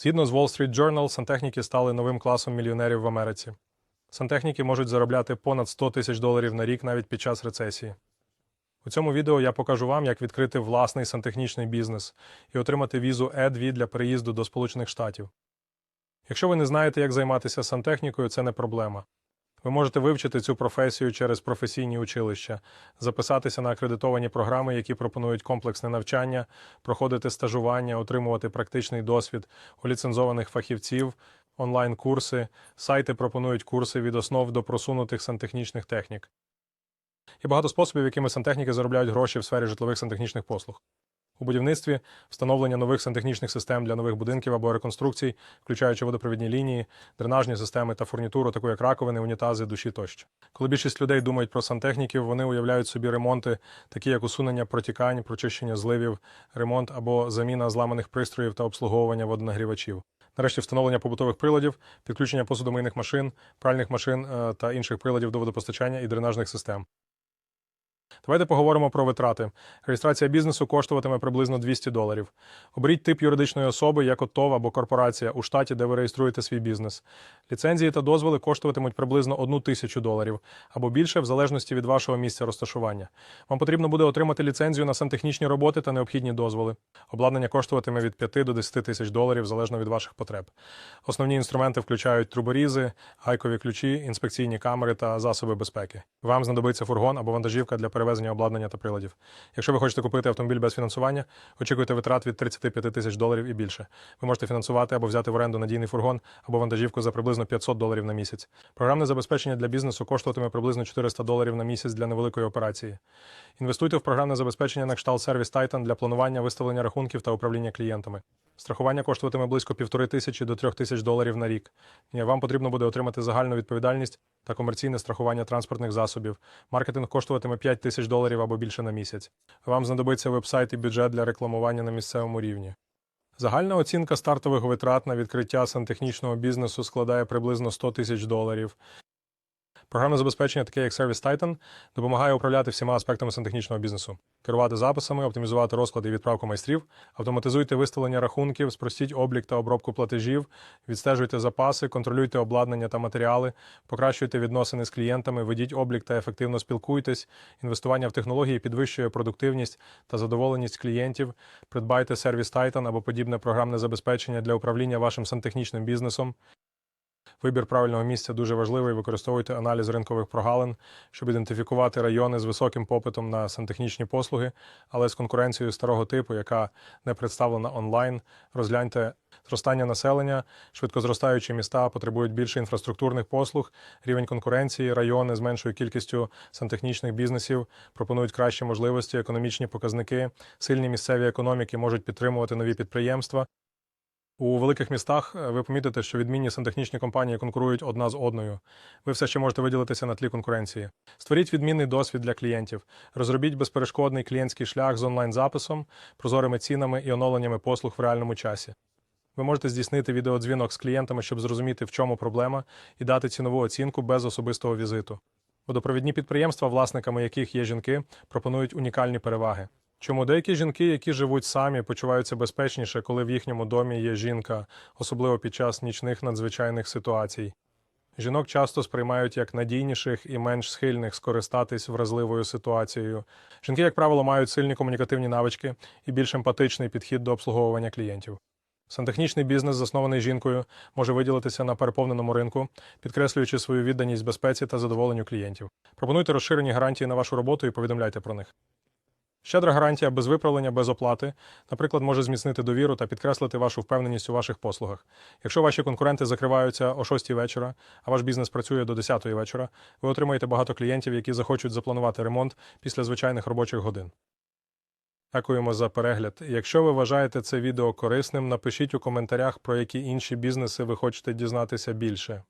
Згідно з Wall Street Journal, сантехніки стали новим класом мільйонерів в Америці. Сантехніки можуть заробляти понад 100 тисяч доларів на рік навіть під час рецесії. У цьому відео я покажу вам, як відкрити власний сантехнічний бізнес і отримати візу E2 для переїзду до Сполучених Штатів. Якщо ви не знаєте, як займатися сантехнікою, це не проблема. Ви можете вивчити цю професію через професійні училища, записатися на акредитовані програми, які пропонують комплексне навчання, проходити стажування, отримувати практичний досвід у ліцензованих фахівців, онлайн-курси, сайти пропонують курси від основ до просунутих сантехнічних технік. Є багато способів, якими сантехніки заробляють гроші в сфері житлових сантехнічних послуг. У будівництві встановлення нових сантехнічних систем для нових будинків або реконструкцій, включаючи водопровідні лінії, дренажні системи та фурнітуру, таку як раковини, унітази, душі тощо. Коли більшість людей думають про сантехніків, вони уявляють собі ремонти, такі як усунення протікань, прочищення зливів, ремонт або заміна зламаних пристроїв та обслуговування водонагрівачів. Нарешті встановлення побутових приладів, підключення посудомийних машин, пральних машин е, та інших приладів до водопостачання і дренажних систем. Давайте поговоримо про витрати. Реєстрація бізнесу коштуватиме приблизно 200 доларів. Оберіть тип юридичної особи, як от ТОВ або корпорація у штаті, де ви реєструєте свій бізнес. Ліцензії та дозволи коштуватимуть приблизно 1 тисячу доларів або більше в залежності від вашого місця розташування. Вам потрібно буде отримати ліцензію на сантехнічні роботи та необхідні дозволи. Обладнання коштуватиме від 5 до 10 тисяч доларів залежно від ваших потреб. Основні інструменти включають труборізи, гайкові ключі, інспекційні камери та засоби безпеки. Вам знадобиться фургон або вантажівка для перевезення обладнання та приладів. Якщо ви хочете купити автомобіль без фінансування, очікуйте витрат від 35 тисяч доларів і більше. Ви можете фінансувати або взяти в оренду надійний фургон або вантажівку за приблизно 500 доларів на місяць. Програмне забезпечення для бізнесу коштуватиме приблизно 400 доларів на місяць для невеликої операції. Інвестуйте в програмне забезпечення на кшталт сервіс Titan для планування, виставлення рахунків та управління клієнтами. Страхування коштуватиме близько півтори тисячі до трьох тисяч доларів на рік. Вам потрібно буде отримати загальну відповідальність та комерційне страхування транспортних засобів. Маркетинг коштуватиме 5 тисяч доларів або більше на місяць. Вам знадобиться вебсайт і бюджет для рекламування на місцевому рівні. Загальна оцінка стартових витрат на відкриття сантехнічного бізнесу складає приблизно 100 тисяч доларів. Програмне забезпечення, таке як Service Titan, допомагає управляти всіма аспектами сантехнічного бізнесу, керувати записами, оптимізувати розклади і відправку майстрів, автоматизуйте виставлення рахунків, спростіть облік та обробку платежів, відстежуйте запаси, контролюйте обладнання та матеріали, покращуйте відносини з клієнтами, ведіть облік та ефективно спілкуйтесь. Інвестування в технології підвищує продуктивність та задоволеність клієнтів. Придбайте Service Titan або подібне програмне забезпечення для управління вашим сантехнічним бізнесом. Вибір правильного місця дуже важливий. Використовуйте аналіз ринкових прогалин, щоб ідентифікувати райони з високим попитом на сантехнічні послуги, але з конкуренцією старого типу, яка не представлена онлайн. Розгляньте зростання населення, швидко зростаючі міста потребують більше інфраструктурних послуг, рівень конкуренції, райони з меншою кількістю сантехнічних бізнесів пропонують кращі можливості, економічні показники, сильні місцеві економіки можуть підтримувати нові підприємства. У великих містах е, ви помітите, що відмінні сантехнічні компанії конкурують одна з одною. Ви все ще можете виділитися на тлі конкуренції. Створіть відмінний досвід для клієнтів. Розробіть безперешкодний клієнтський шлях з онлайн-записом, прозорими цінами і оновленнями послуг в реальному часі. Ви можете здійснити відеодзвінок з клієнтами, щоб зрозуміти, в чому проблема, і дати цінову оцінку без особистого візиту. Водопровідні підприємства, власниками яких є жінки, пропонують унікальні переваги. Чому деякі жінки, які живуть самі, почуваються безпечніше, коли в їхньому домі є жінка, особливо під час нічних надзвичайних ситуацій. Жінок часто сприймають як надійніших і менш схильних скористатись вразливою ситуацією. Жінки, як правило, мають сильні комунікативні навички і більш емпатичний підхід до обслуговування клієнтів. Сантехнічний бізнес, заснований жінкою, може виділитися на переповненому ринку, підкреслюючи свою відданість безпеці та задоволенню клієнтів. Пропонуйте розширені гарантії на вашу роботу і повідомляйте про них. Щедра гарантія без виправлення, без оплати, наприклад, може зміцнити довіру та підкреслити вашу впевненість у ваших послугах. Якщо ваші конкуренти закриваються о 6 вечора, а ваш бізнес працює до 10 вечора, ви отримаєте багато клієнтів, які захочуть запланувати ремонт після звичайних робочих годин. Дякуємо за перегляд. Якщо ви вважаєте це відео корисним, напишіть у коментарях, про які інші бізнеси ви хочете дізнатися більше.